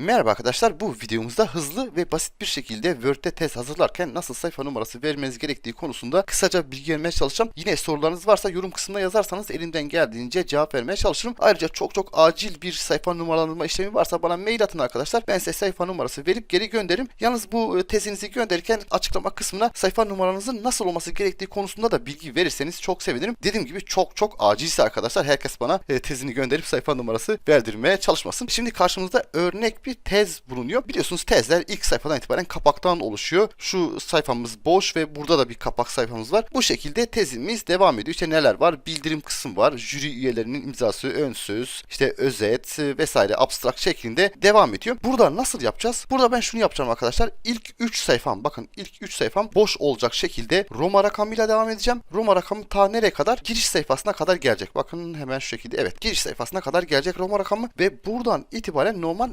Merhaba arkadaşlar bu videomuzda hızlı ve basit bir şekilde Word'de tez hazırlarken nasıl sayfa numarası vermeniz gerektiği konusunda kısaca bilgi vermeye çalışacağım. Yine sorularınız varsa yorum kısmına yazarsanız elimden geldiğince cevap vermeye çalışırım. Ayrıca çok çok acil bir sayfa numaralandırma işlemi varsa bana mail atın arkadaşlar. Ben size sayfa numarası verip geri gönderirim. Yalnız bu e, tezinizi gönderirken açıklama kısmına sayfa numaranızın nasıl olması gerektiği konusunda da bilgi verirseniz çok sevinirim. Dediğim gibi çok çok acilse arkadaşlar herkes bana e, tezini gönderip sayfa numarası verdirmeye çalışmasın. Şimdi karşımızda örnek bir tez bulunuyor. Biliyorsunuz tezler ilk sayfadan itibaren kapaktan oluşuyor. Şu sayfamız boş ve burada da bir kapak sayfamız var. Bu şekilde tezimiz devam ediyor. İşte neler var? Bildirim kısım var. Jüri üyelerinin imzası, ön söz, işte özet vesaire abstrakt şeklinde devam ediyor. Burada nasıl yapacağız? Burada ben şunu yapacağım arkadaşlar. İlk 3 sayfam bakın ilk 3 sayfam boş olacak şekilde Roma rakamıyla devam edeceğim. Roma rakamı ta nereye kadar? Giriş sayfasına kadar gelecek. Bakın hemen şu şekilde evet giriş sayfasına kadar gelecek Roma rakamı ve buradan itibaren normal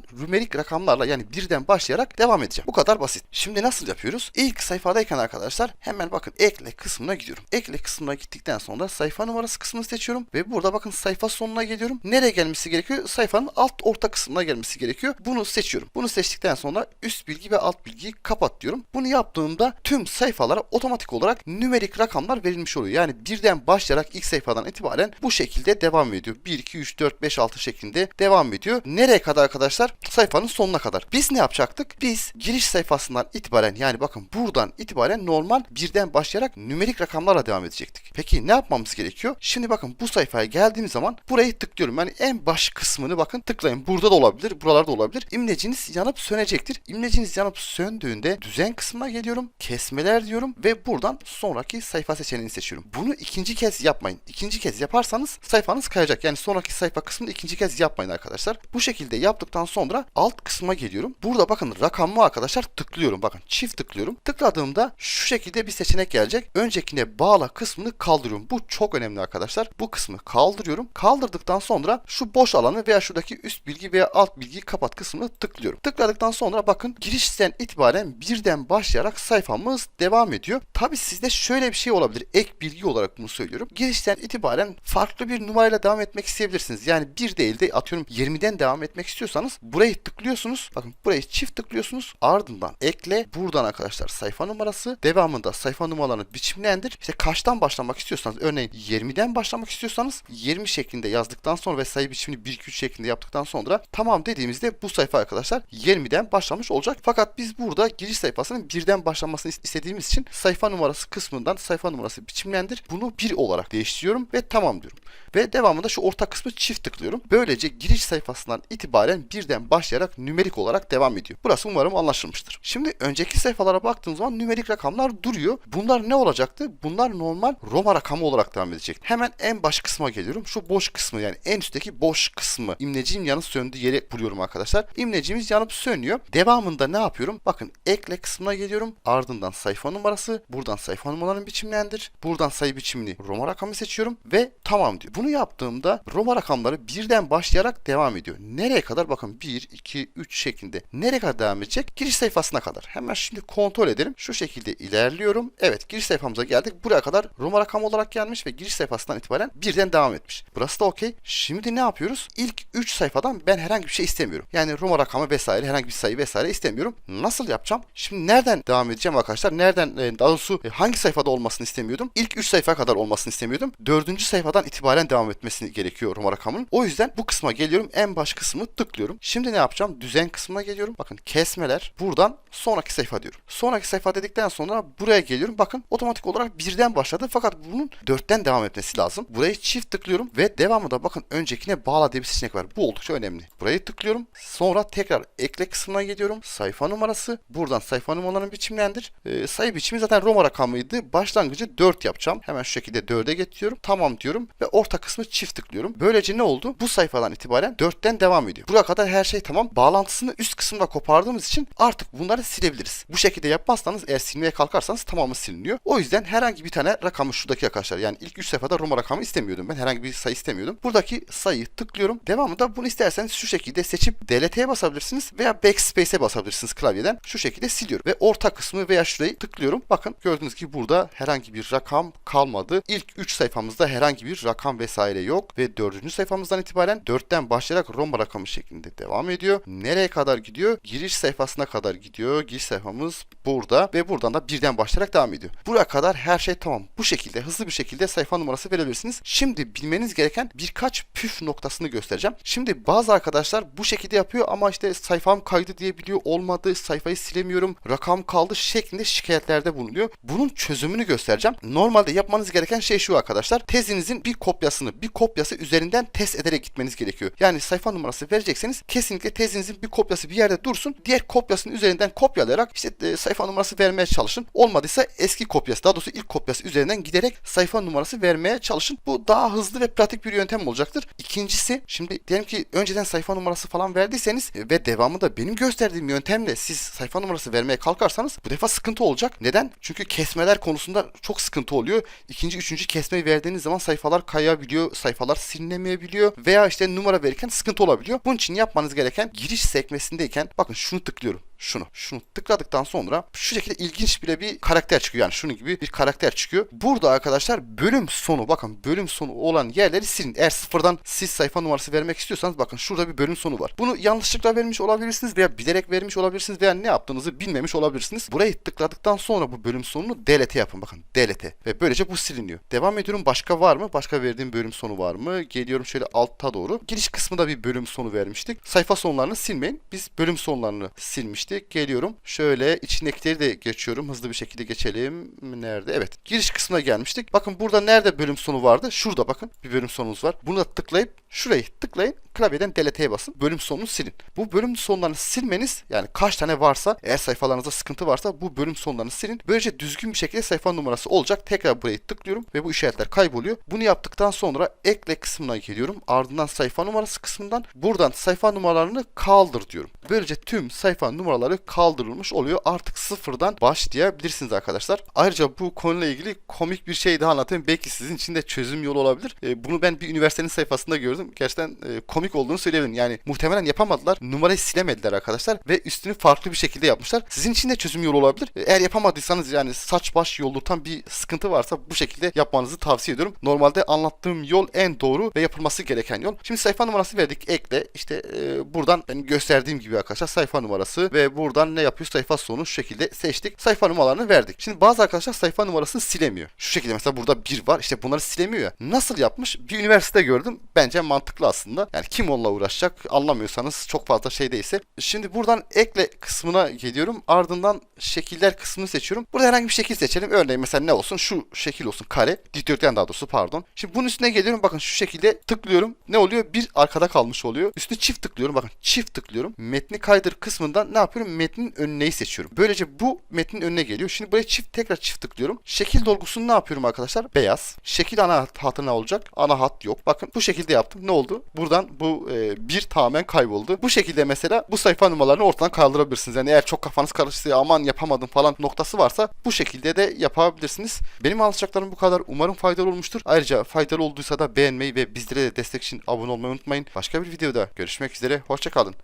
nümerik rakamlarla yani birden başlayarak devam edeceğim. Bu kadar basit. Şimdi nasıl yapıyoruz? İlk sayfadayken arkadaşlar hemen bakın ekle kısmına gidiyorum. Ekle kısmına gittikten sonra sayfa numarası kısmını seçiyorum ve burada bakın sayfa sonuna geliyorum. Nereye gelmesi gerekiyor? Sayfanın alt orta kısmına gelmesi gerekiyor. Bunu seçiyorum. Bunu seçtikten sonra üst bilgi ve alt bilgiyi kapat diyorum. Bunu yaptığımda tüm sayfalara otomatik olarak nümerik rakamlar verilmiş oluyor. Yani birden başlayarak ilk sayfadan itibaren bu şekilde devam ediyor. 1, 2, 3, 4, 5, 6 şeklinde devam ediyor. Nereye kadar arkadaşlar? Sayfanın sonuna kadar. Biz ne yapacaktık? Biz giriş sayfasından itibaren yani bakın buradan itibaren normal birden başlayarak nümerik rakamlarla devam edecektik. Peki ne yapmamız gerekiyor? Şimdi bakın bu sayfaya geldiğim zaman burayı tıklıyorum. Yani en baş kısmını bakın tıklayın. Burada da olabilir, buralarda olabilir. İmleciniz yanıp sönecektir. İmleciniz yanıp söndüğünde düzen kısmına geliyorum. Kesmeler diyorum ve buradan sonraki sayfa seçeneğini seçiyorum. Bunu ikinci kez yapmayın. İkinci kez yaparsanız sayfanız kayacak. Yani sonraki sayfa kısmını ikinci kez yapmayın arkadaşlar. Bu şekilde yaptıktan sonra alt kısma geliyorum. Burada bakın rakamı arkadaşlar tıklıyorum. Bakın çift tıklıyorum. Tıkladığımda şu şekilde bir seçenek gelecek. Öncekine bağla kısmını kaldırıyorum. Bu çok önemli arkadaşlar. Bu kısmı kaldırıyorum. Kaldırdıktan sonra şu boş alanı veya şuradaki üst bilgi veya alt bilgiyi kapat kısmını tıklıyorum. Tıkladıktan sonra bakın girişten itibaren birden başlayarak sayfamız devam ediyor. Tabi sizde şöyle bir şey olabilir. Ek bilgi olarak bunu söylüyorum. Girişten itibaren farklı bir numarayla devam etmek isteyebilirsiniz. Yani bir değil de atıyorum 20'den devam etmek istiyorsanız burayı tıklıyorsunuz. Bakın burayı çift tıklıyorsunuz. Ardından ekle. Buradan arkadaşlar sayfa numarası. Devamında sayfa numaralarını biçimlendir. İşte kaçtan başlamak istiyorsanız örneğin 20'den başlamak istiyorsanız 20 şeklinde yazdıktan sonra ve sayı biçimini 1 2 3 şeklinde yaptıktan sonra tamam dediğimizde bu sayfa arkadaşlar 20'den başlamış olacak. Fakat biz burada giriş sayfasının birden başlamasını istediğimiz için sayfa numarası kısmından sayfa numarası biçimlendir. Bunu 1 olarak değiştiriyorum ve tamam diyorum. Ve devamında şu orta kısmı çift tıklıyorum. Böylece giriş sayfasından itibaren birden başlayarak nümerik olarak devam ediyor. Burası umarım anlaşılmıştır. Şimdi önceki sayfalara baktığım zaman nümerik rakamlar duruyor. Bunlar ne olacaktı? Bunlar normal Roma rakamı olarak devam edecek. Hemen en baş kısma geliyorum. Şu boş kısmı yani en üstteki boş kısmı. İmleciğim yanıp söndüğü yeri buluyorum arkadaşlar. İmlecimiz yanıp sönüyor. Devamında ne yapıyorum? Bakın ekle kısmına geliyorum. Ardından sayfa numarası. Buradan sayfa numaralarını biçimlendir. Buradan sayı biçimini Roma rakamı seçiyorum ve tamam diyor. Bunu yaptığımda Roma rakamları birden başlayarak devam ediyor. Nereye kadar? Bakın 1, 2, 3 şeklinde. Nereye kadar devam edecek? Giriş sayfasına kadar. Hemen şimdi kontrol edelim. Şu şekilde ilerliyorum. Evet giriş sayfamıza geldik. Buraya kadar Roma rakamı olarak gelmiş ve giriş sayfasından itibaren birden devam etmiş. Burası da okey. Şimdi ne yapıyoruz? İlk 3 sayfadan ben herhangi bir şey istemiyorum. Yani Roma rakamı vesaire herhangi bir sayı vesaire istemiyorum. Nasıl yapacağım? Şimdi nereden devam edeceğim arkadaşlar? Nereden e, daha doğrusu e, hangi sayfada olmasını istemiyordum? İlk 3 sayfa kadar olmasını istemiyordum. 4. sayfadan itibaren devam etmesini gerekiyor Roma rakamının. O yüzden bu kısma geliyorum. En baş kısmını tıklıyorum. Şimdi ne yapacağım? Düzen kısmına geliyorum. Bakın kesmeler. Buradan sonraki sayfa diyorum. Sonraki sayfa dedikten sonra buraya geliyorum. Bakın otomatik olarak birden başladı. Fakat bunun dörtten devam etmesi lazım. Burayı çift tıklıyorum ve devamında bakın öncekine bağla diye bir seçenek var. Bu oldukça önemli. Burayı tıklıyorum. Sonra tekrar ekle kısmına geliyorum. Sayfa numarası. Buradan sayfa numaralarını biçimlendir. Ee, sayı biçimi zaten Roma rakamıydı. Başlangıcı 4 yapacağım. Hemen şu şekilde 4'e getiriyorum. Tamam diyorum ve orta kısmı çift tıklıyorum. Böylece ne oldu? Bu sayfadan itibaren 4'ten devam ediyor. Buraya kadar her şey tamam. Bağlantısını üst kısımda kopardığımız için artık bunları silebiliriz. Bu şekilde yapmazsanız eğer silmeye kalkarsanız tamamı siliniyor. O yüzden herhangi bir tane rakamı şuradaki arkadaşlar yani ilk 3 sayfada Roma rakamı istemiyordum ben. Herhangi bir sayı istemiyordum. Buradaki sayıyı tıklıyorum. Devamında bunu isterseniz şu şekilde seçip delete'ye basabilirsiniz veya backspace'e basabilirsiniz klavyeden. Şu şekilde siliyorum ve orta kısmı veya şurayı tıklıyorum. Bakın gördüğünüz gibi burada herhangi bir rakam kalmadı. İlk 3 sayfamızda herhangi bir rakam vesaire yok ve 4. sayfamızdan itibaren 4'ten başlayarak Roma rakamı şeklinde devam ediyor. Gidiyor. Nereye kadar gidiyor? Giriş sayfasına kadar gidiyor. Giriş sayfamız burada ve buradan da birden başlayarak devam ediyor. Buraya kadar her şey tamam. Bu şekilde hızlı bir şekilde sayfa numarası verebilirsiniz. Şimdi bilmeniz gereken birkaç püf noktasını göstereceğim. Şimdi bazı arkadaşlar bu şekilde yapıyor ama işte sayfam kaydı diyebiliyor. Olmadı, sayfayı silemiyorum, rakam kaldı şeklinde şikayetlerde bulunuyor. Bunun çözümünü göstereceğim. Normalde yapmanız gereken şey şu arkadaşlar. Tezinizin bir kopyasını, bir kopyası üzerinden test ederek gitmeniz gerekiyor. Yani sayfa numarası verecekseniz kesinlikle tezinizin bir kopyası bir yerde dursun. Diğer kopyasının üzerinden kopyalayarak işte e, sayfa numarası vermeye çalışın. Olmadıysa eski kopyası, daha doğrusu ilk kopyası üzerinden giderek sayfa numarası vermeye çalışın. Bu daha hızlı ve pratik bir yöntem olacaktır. İkincisi, şimdi diyelim ki önceden sayfa numarası falan verdiyseniz e, ve devamı da benim gösterdiğim yöntemle siz sayfa numarası vermeye kalkarsanız bu defa sıkıntı olacak. Neden? Çünkü kesmeler konusunda çok sıkıntı oluyor. İkinci, üçüncü kesmeyi verdiğiniz zaman sayfalar kayabiliyor, sayfalar silinemeyebiliyor veya işte numara verirken sıkıntı olabiliyor. Bunun için yapmanız gereken giriş sekmesindeyken bakın şunu tıklıyorum şunu. Şunu tıkladıktan sonra şu şekilde ilginç bile bir karakter çıkıyor. Yani şunun gibi bir karakter çıkıyor. Burada arkadaşlar bölüm sonu bakın bölüm sonu olan yerleri silin. Eğer sıfırdan siz sayfa numarası vermek istiyorsanız bakın şurada bir bölüm sonu var. Bunu yanlışlıkla vermiş olabilirsiniz veya bilerek vermiş olabilirsiniz veya ne yaptığınızı bilmemiş olabilirsiniz. Burayı tıkladıktan sonra bu bölüm sonunu delete yapın. Bakın delete. Ve böylece bu siliniyor. Devam ediyorum. Başka var mı? Başka verdiğim bölüm sonu var mı? Geliyorum şöyle altta doğru. Giriş kısmında bir bölüm sonu vermiştik. Sayfa sonlarını silmeyin. Biz bölüm sonlarını silmiştik. Geliyorum. Şöyle içindekileri de geçiyorum. Hızlı bir şekilde geçelim. Nerede? Evet. Giriş kısmına gelmiştik. Bakın burada nerede bölüm sonu vardı? Şurada bakın. Bir bölüm sonumuz var. Bunu da tıklayıp şurayı tıklayın. Klavyeden delete'ye basın. Bölüm sonunu silin. Bu bölüm sonlarını silmeniz yani kaç tane varsa eğer sayfalarınızda sıkıntı varsa bu bölüm sonlarını silin. Böylece düzgün bir şekilde sayfa numarası olacak. Tekrar burayı tıklıyorum ve bu işaretler kayboluyor. Bunu yaptıktan sonra ekle kısmına geliyorum. Ardından sayfa numarası kısmından buradan sayfa numaralarını kaldır diyorum. Böylece tüm sayfa numaraları kaldırılmış oluyor. Artık sıfırdan başlayabilirsiniz arkadaşlar. Ayrıca bu konuyla ilgili komik bir şey daha anlatayım. Belki sizin için de çözüm yolu olabilir. E, bunu ben bir üniversitenin sayfasında gördüm. Gerçekten e, komik olduğunu söyleyebilirim. Yani muhtemelen yapamadılar. Numarayı silemediler arkadaşlar ve üstünü farklı bir şekilde yapmışlar. Sizin için de çözüm yolu olabilir. E, eğer yapamadıysanız yani saç baş yoldurtan bir sıkıntı varsa bu şekilde yapmanızı tavsiye ediyorum. Normalde anlattığım yol en doğru ve yapılması gereken yol. Şimdi sayfa numarası verdik. Ekle. İşte e, buradan benim gösterdiğim gibi arkadaşlar sayfa numarası ve buradan ne yapıyor? Sayfa sonu şu şekilde seçtik. Sayfa numaralarını verdik. Şimdi bazı arkadaşlar sayfa numarasını silemiyor. Şu şekilde mesela burada bir var. İşte bunları silemiyor ya. Nasıl yapmış? Bir üniversite gördüm. Bence mantıklı aslında. Yani kim onunla uğraşacak? Anlamıyorsanız çok fazla şey değilse. Şimdi buradan ekle kısmına geliyorum. Ardından şekiller kısmını seçiyorum. Burada herhangi bir şekil seçelim. Örneğin mesela ne olsun? Şu şekil olsun. Kare. Dikdörtgen daha doğrusu pardon. Şimdi bunun üstüne geliyorum. Bakın şu şekilde tıklıyorum. Ne oluyor? Bir arkada kalmış oluyor. Üstüne çift tıklıyorum. Bakın çift tıklıyorum. Metni kaydır kısmından ne yapıyorum? Metnin önüneyi seçiyorum. Böylece bu metnin önüne geliyor. Şimdi buraya çift tekrar çift tıklıyorum. Şekil dolgusunu ne yapıyorum arkadaşlar? Beyaz. Şekil ana hatı ne olacak? Ana hat yok. Bakın bu şekilde yaptım. Ne oldu? Buradan bu e, bir tamamen kayboldu. Bu şekilde mesela bu sayfa numaralarını ortadan kaldırabilirsiniz. Yani eğer çok kafanız karıştı aman yapamadım falan noktası varsa bu şekilde de yapabilirsiniz. Benim anlatacaklarım bu kadar. Umarım faydalı olmuştur. Ayrıca faydalı olduysa da beğenmeyi ve bizlere de destek için abone olmayı unutmayın. Başka bir videoda görüşmek üzere. Hoşçakalın.